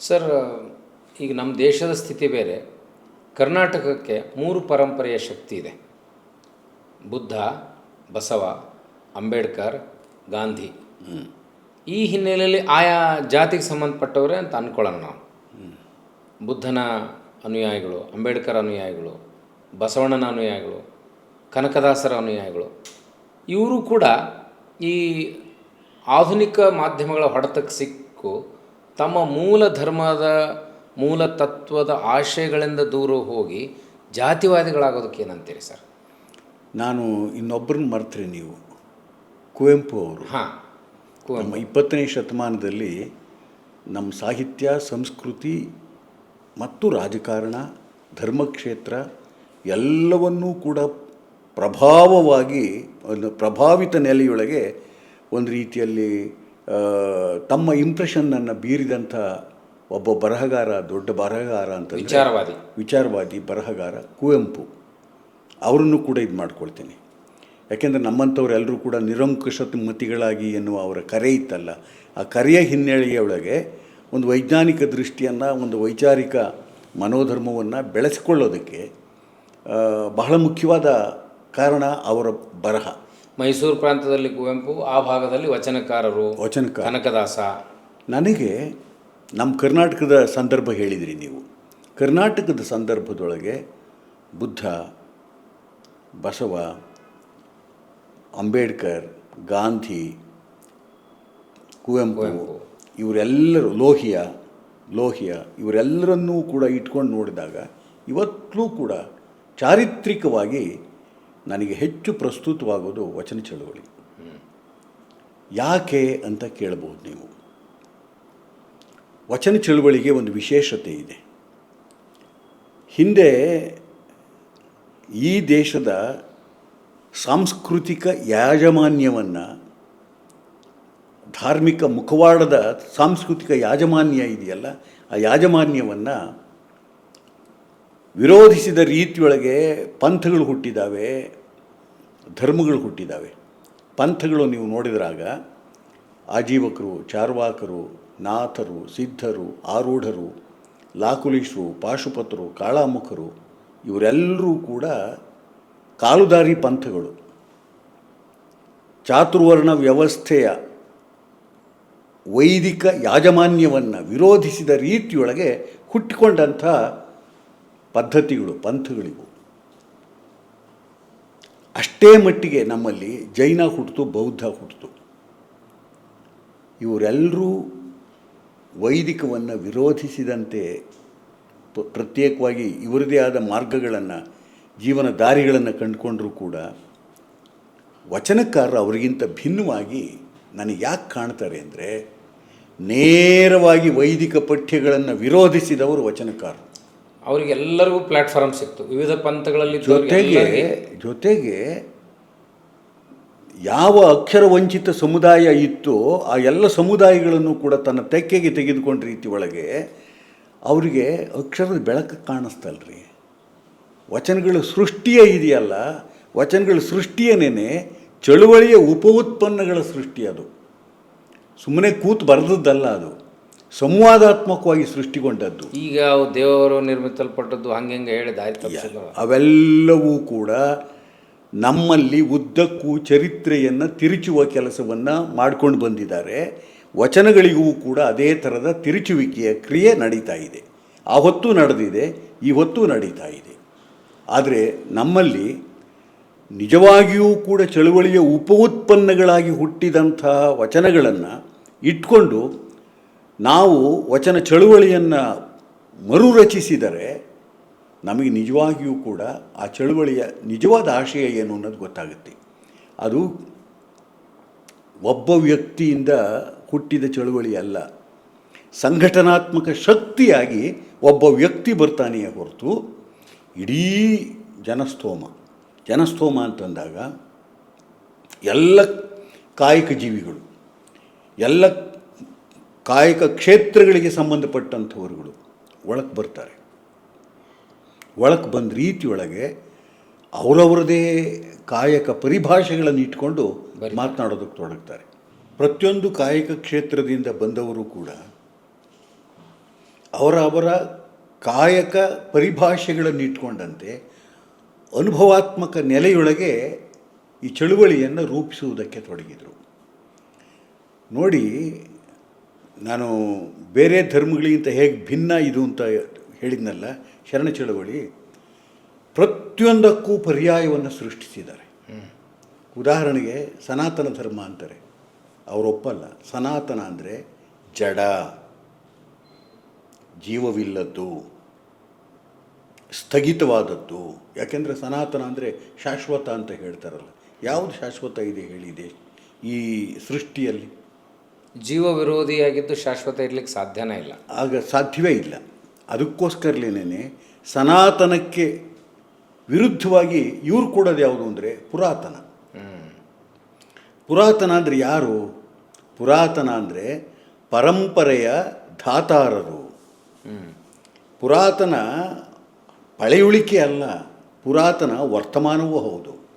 Sir, ಈಗ ನಮ್ಮ ದೇಶದ ಸ್ಥಿತಿ ಬೇರೆ. ಕರ್ನಾಟಕಕ್ಕೆ ಮೂರು ಪರಂಪರೆಯ ಶಕ್ತಿ ಇದೆ. ಬುದ್ಧ, ಬಸವ, ಅಂಬೇಡ್ಕರ್, ಗಾಂಧಿ. ಈ ಹಿನ್ನೆಲೆಯಲ್ಲಿ ಆಯಾ ಜಾತಿಗೆ ಸಂಬಂಧಪಟ್ಟವರೇ ಅಂತ ಅಂದ್ಕೊಳ್ಳೋಣ ನಾವು. ಬುದ್ಧನ ಅನುಯಾಯಿಗಳು, ಅಂಬೇಡ್ಕರ್ ಅನುಯಾಯಿಗಳು, ಬಸವಣ್ಣನ ಅನುಯಾಯಿಗಳು, ಕನಕದಾಸರ ಅನುಯಾಯಿಗಳು, ಇವರು ಕೂಡ ಈ ಆಧುನಿಕ ಮಾಧ್ಯಮಗಳ ಹೊಡೆತಕ್ಕೆ ಸಿಕ್ಕು ತಮ್ಮ ಮೂಲ ಧರ್ಮದ ಮೂಲ ತತ್ವದ ಆಶಯಗಳಿಂದ ದೂರ ಹೋಗಿ ಜಾತಿವಾದಿಗಳಾಗೋದಕ್ಕೆ ಏನಂತೀರಿ ಸರ್? ನಾನು ಇನ್ನೊಬ್ಬರನ್ನ ಮರ್ತೀರಿ ನೀವು ಕುವೆಂಪು ಅವರು. ಹಾಂ ನಮ್ಮ ಇಪ್ಪತ್ತನೇ ಶತಮಾನದಲ್ಲಿ ನಮ್ಮ ಸಾಹಿತ್ಯ ಸಂಸ್ಕೃತಿ ಮತ್ತು ರಾಜಕಾರಣ ಧರ್ಮಕ್ಷೇತ್ರ ಎಲ್ಲವನ್ನೂ ಕೂಡ ಪ್ರಭಾವವಾಗಿ ಒಂದು ಪ್ರಭಾವಿತ ನೆಲೆಯೊಳಗೆ ಒಂದು ರೀತಿಯಲ್ಲಿ ತಮ್ಮ ಇಂಪ್ರೆಷನ್ನನ್ನು ಬೀರಿದಂಥ ಒಬ್ಬ ಬರಹಗಾರ ದೊಡ್ಡ ಬರಹಗಾರ ಅಂತ ವಿಚಾರವಾದಿ. ವಿಚಾರವಾದಿ ಬರಹಗಾರ ಕುವೆಂಪು. ಅವರನ್ನು ಕೂಡ ಇದು ಮಾಡ್ಕೊಳ್ತೀನಿ. ಯಾಕೆಂದರೆ ನಮ್ಮಂಥವ್ರೆಲ್ಲರೂ ಕೂಡ ನಿರಂಕುಶಮತಿಗಳಾಗಿ ಎನ್ನುವ ಅವರ ಕರೆ ಇತ್ತಲ್ಲ ಆ ಕರೆಯ ಹಿನ್ನೆಲೆಯೊಳಗೆ ಒಂದು ವೈಜ್ಞಾನಿಕ ದೃಷ್ಟಿಯನ್ನು ಒಂದು ವೈಚಾರಿಕ ಮನೋಧರ್ಮವನ್ನು ಬೆಳೆಸಿಕೊಳ್ಳೋದಕ್ಕೆ ಬಹಳ ಮುಖ್ಯವಾದ ಕಾರಣ ಅವರ ಬರಹ. ಮೈಸೂರು ಪ್ರಾಂತದಲ್ಲಿ ಕುವೆಂಪು ಆ ಭಾಗದಲ್ಲಿ ವಚನಕಾರರು ವಚನ ಕನಕದಾಸ. ನನಗೆ ನಮ್ಮ ಕರ್ನಾಟಕದ ಸಂದರ್ಭ ಹೇಳಿದಿರಿ ನೀವು. ಕರ್ನಾಟಕದ ಸಂದರ್ಭದೊಳಗೆ ಬುದ್ಧ ಬಸವ ಅಂಬೇಡ್ಕರ್ ಗಾಂಧಿ ಕುವೆಂಪು ಕುವೆಂಪು. ಇವರೆಲ್ಲರೂ ಲೋಹಿಯ ಲೋಹಿಯ ಇವರೆಲ್ಲರನ್ನೂ ಕೂಡ ಇಟ್ಕೊಂಡು ನೋಡಿದಾಗ ಇವತ್ತೂ ಕೂಡ ಚಾರಿತ್ರಿಕವಾಗಿ ನನಗೆ ಹೆಚ್ಚು ಪ್ರಸ್ತುತವಾಗೋದು ವಚನ ಚಳುವಳಿ. ಯಾಕೆ ಅಂತ ಕೇಳಬಹುದು ನೀವು. ವಚನ ಚಳುವಳಿಗೆ ಒಂದು ವಿಶೇಷತೆ ಇದೆ. ಹಿಂದೆ ಈ ದೇಶದ ಸಾಂಸ್ಕೃತಿಕ ಯಾಜಮಾನ್ಯವನ್ನು, ಧಾರ್ಮಿಕ ಮುಖವಾಡದ ಸಾಂಸ್ಕೃತಿಕ ಯಾಜಮಾನ್ಯ ಇದೆಯಲ್ಲ, ಆ ಯಾಜಮಾನ್ಯವನ್ನು ವಿರೋಧಿಸಿದ ರೀತಿಯೊಳಗೆ ಪಂಥಗಳು ಹುಟ್ಟಿದ್ದಾವೆ ಧರ್ಮಗಳು ಹುಟ್ಟಿದ್ದಾವೆ ಪಂಥಗಳು ನೀವು ನೋಡಿದ್ರಾಗ ಆಜೀವಕರು, ಚಾರ್ವಾಕರು, ನಾಥರು, ಸಿದ್ಧರು, ಆರೂಢರು, ಲಾಕುಲೀಶರು, ಪಾಶುಪತರು, ಕಾಳಾಮುಖರು ಇವರೆಲ್ಲರೂ ಕೂಡ ಕಾಲುದಾರಿ ಪಂಥಗಳು. ಚಾತುರ್ವರ್ಣ ವ್ಯವಸ್ಥೆಯ ವೈದಿಕ ಯಾಜಮಾನ್ಯವನ್ನು ವಿರೋಧಿಸಿದ ರೀತಿಯೊಳಗೆ ಹುಟ್ಟಿಕೊಂಡಂಥ ಪದ್ಧತಿಗಳು, ಪಂಥಗಳಿವು. ಅಷ್ಟೇ ಮಟ್ಟಿಗೆ ನಮ್ಮಲ್ಲಿ ಜೈನ ಹುಟ್ಟಿತು ಬೌದ್ಧ ಹುಟ್ಟಿತು ಇವರೆಲ್ಲರೂ ವೈದಿಕವನ್ನು ವಿರೋಧಿಸಿದಂತೆ ಪ್ರತ್ಯೇಕವಾಗಿ ಇವರದೇ ಆದ ಮಾರ್ಗಗಳನ್ನು ಜೀವನ ದಾರಿಗಳನ್ನು ಕಂಡುಕೊಂಡರೂ ಕೂಡ ವಚನಕಾರರು ಅವರಿಗಿಂತ ಭಿನ್ನವಾಗಿ ನನಗೆ ಯಾಕೆ ಕಾಣ್ತಾರೆ ಅಂದರೆ, ನೇರವಾಗಿ ವೈದಿಕ ಪಠ್ಯಗಳನ್ನು ವಿರೋಧಿಸಿದವರು ವಚನಕಾರರು. ಅವರಿಗೆಲ್ಲರಿಗೂ ಪ್ಲಾಟ್ಫಾರ್ಮ್ ಸಿಕ್ತು. ವಿವಿಧ ಪಂಥಗಳಲ್ಲಿ ಜೊತೆಗೆ ಜೊತೆಗೆ ಯಾವ ಅಕ್ಷರ ವಂಚಿತ ಸಮುದಾಯ ಇತ್ತೋ ಆ ಎಲ್ಲ ಸಮುದಾಯಗಳನ್ನು ಕೂಡ ತನ್ನ ತೆಕ್ಕೆಗೆ ತೆಗೆದುಕೊಂಡ ರೀತಿ ಒಳಗೆ ಅವರಿಗೆ ಅಕ್ಷರದ ಬೆಳಕು ಕಾಣಿಸ್ತಲ್ರಿ. ವಚನಗಳ ಸೃಷ್ಟಿಯೇ ಇದೆಯಲ್ಲ ವಚನಗಳ ಸೃಷ್ಟಿಯೇನೇ ಚಳುವಳಿಯ ಉಪ ಉತ್ಪನ್ನಗಳ ಸೃಷ್ಟಿ ಅದು. ಸುಮ್ಮನೆ ಕೂತು ಬರೆದದ್ದಲ್ಲ ಅದು. ಸಂವಾದಾತ್ಮಕವಾಗಿ ಸೃಷ್ಟಿಗೊಂಡದ್ದು. ಈಗ ಅವು ದೇವರು ನಿರ್ಮಿಸಲ್ಪಟ್ಟದ್ದು ಹಂಗೆ ಹೇಳಿದ ಅವೆಲ್ಲವೂ ಕೂಡ ನಮ್ಮಲ್ಲಿ ಉದ್ದಕ್ಕೂ ಚರಿತ್ರೆಯನ್ನು ತಿರುಚುವ ಕೆಲಸವನ್ನು ಮಾಡಿಕೊಂಡು ಬಂದಿದ್ದಾರೆ. ವಚನಗಳಿಗೂ ಕೂಡ ಅದೇ ಥರದ ತಿರುಚುವಿಕೆಯ ಕ್ರಿಯೆ ನಡೀತಾ ಇದೆ. ಆ ಹೊತ್ತು ನಡೆದಿದೆ ಈ ಹೊತ್ತು ನಡೀತಾ ಇದೆ. ಆದರೆ ನಮ್ಮಲ್ಲಿ ನಿಜವಾಗಿಯೂ ಕೂಡ ಚಳುವಳಿಯ ಉಪ ಉತ್ಪನ್ನಗಳಾಗಿ ಹುಟ್ಟಿದಂಥ ವಚನಗಳನ್ನು ಇಟ್ಕೊಂಡು ನಾವು ವಚನ ಚಳುವಳಿಯನ್ನು ಮರುರಚಿಸಿದರೆ ನಮಗೆ ನಿಜವಾಗಿಯೂ ಕೂಡ ಆ ಚಳುವಳಿಯ ನಿಜವಾದ ಆಶಯ ಏನು ಅನ್ನೋದು ಗೊತ್ತಾಗುತ್ತೆ. ಅದು ಒಬ್ಬ ವ್ಯಕ್ತಿಯಿಂದ ಹುಟ್ಟಿದ ಚಳುವಳಿ ಅಲ್ಲ. ಸಂಘಟನಾತ್ಮಕ ಶಕ್ತಿಯಾಗಿ ಒಬ್ಬ ವ್ಯಕ್ತಿ ಬರ್ತಾನೆಯೇ ಹೊರತು ಇಡೀ ಜನಸ್ತೋಮ ಜನಸ್ತೋಮ ಅಂತಂದಾಗ ಎಲ್ಲ ಕಾಯಕ ಜೀವಿಗಳು, ಎಲ್ಲ ಕಾಯಕ ಕ್ಷೇತ್ರಗಳಿಗೆ ಸಂಬಂಧಪಟ್ಟಂಥವರುಗಳು ಒಳಕ್ಕೆ ಬರ್ತಾರೆ. ಒಳಕ್ಕೆ ಬಂದ ರೀತಿಯೊಳಗೆ ಅವರವರದೇ ಕಾಯಕ ಪರಿಭಾಷೆಗಳನ್ನು ಇಟ್ಕೊಂಡು ಮಾತನಾಡೋದಕ್ಕೆ ತೊಡಗ್ತಾರೆ. ಪ್ರತಿಯೊಂದು ಕಾಯಕ ಕ್ಷೇತ್ರದಿಂದ ಬಂದವರು ಕೂಡ ಅವರವರ ಅವರ ಕಾಯಕ ಪರಿಭಾಷೆಗಳನ್ನು ಇಟ್ಕೊಂಡಂತೆ ಅನುಭವಾತ್ಮಕ ನೆಲೆಯೊಳಗೆ ಈ ಚಳುವಳಿಯನ್ನು ರೂಪಿಸುವುದಕ್ಕೆ ತೊಡಗಿದರು. ನೋಡಿ ನಾನು ಬೇರೆ ಧರ್ಮಗಳಿಗಿಂತ ಹೇಗೆ ಭಿನ್ನ ಇದು ಅಂತ ಹೇಳಿದ್ನಲ್ಲ ಶರಣ ಚಳವಳಿ ಪ್ರತಿಯೊಂದಕ್ಕೂ ಪರ್ಯಾಯವನ್ನು ಸೃಷ್ಟಿಸಿದ್ದಾರೆ. ಉದಾಹರಣೆಗೆ ಸನಾತನ ಧರ್ಮ ಅಂತಾರೆ. ಅವರೊಪ್ಪಲ್ಲ, ಸನಾತನ ಅಂದರೆ ಜಡ, ಜೀವವಿಲ್ಲದ್ದು, ಸ್ಥಗಿತವಾದದ್ದು. ಯಾಕೆಂದರೆ ಸನಾತನ ಅಂದರೆ ಶಾಶ್ವತ ಅಂತ ಹೇಳ್ತಾರಲ್ಲ. ಯಾವುದು ಶಾಶ್ವತ ಇದೆ ಹೇಳಿದೆ ಈ ಸೃಷ್ಟಿಯಲ್ಲಿ? ಜೀವ ವಿರೋಧಿಯಾಗಿದ್ದು ಶಾಶ್ವತ ಇರಲಿಕ್ಕೆ ಸಾಧ್ಯನೇ ಇಲ್ಲ. ಆಗ ಸಾಧ್ಯವೇ ಇಲ್ಲ. ಅದಕ್ಕೋಸ್ಕರಲೇನೇ ಸನಾತನಕ್ಕೆ ವಿರುದ್ಧವಾಗಿ ಇವ್ರು ಕೊಡೋದು ಯಾವುದು ಅಂದರೆ ಪುರಾತನ. ಪುರಾತನ ಅಂದರೆ ಯಾರು? ಪುರಾತನ ಅಂದರೆ ಪರಂಪರೆಯ ಧಾತಾರರು. ಪುರಾತನ ಪಳೆಯುಳಿಕೆ ಅಲ್ಲ, ಪುರಾತನ ವರ್ತಮಾನವೂ ಹೌದು.